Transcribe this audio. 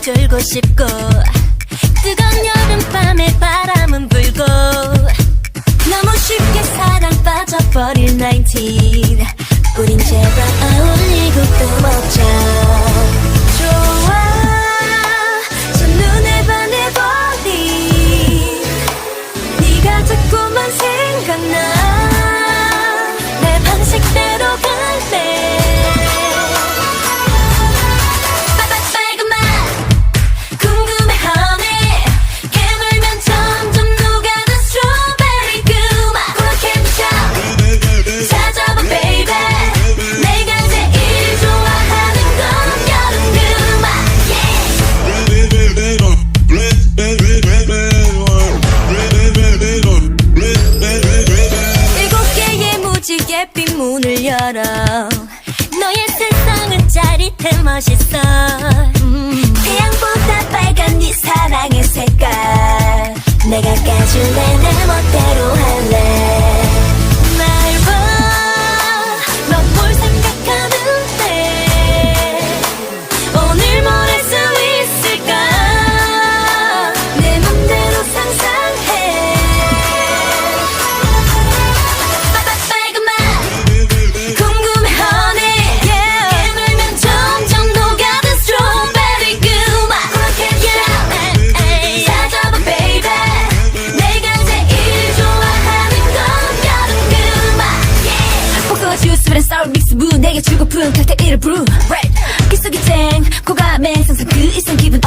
졸고 싶고 뜨거운 여름밤에 바람은 불고 너무 쉽게 사랑 빠져버릴 19 우린 제발 어울리고 또 무지개빛 문을 열어. 너의 세상은 짜릿해 멋있어. 음. 태양보다 빨간 네 사랑의 색깔. 내가 까줄래 내 멋대로 할래 내게 주고픈 칵테일을 브루 기속이 쨍 고감에 상상 그 이상 기분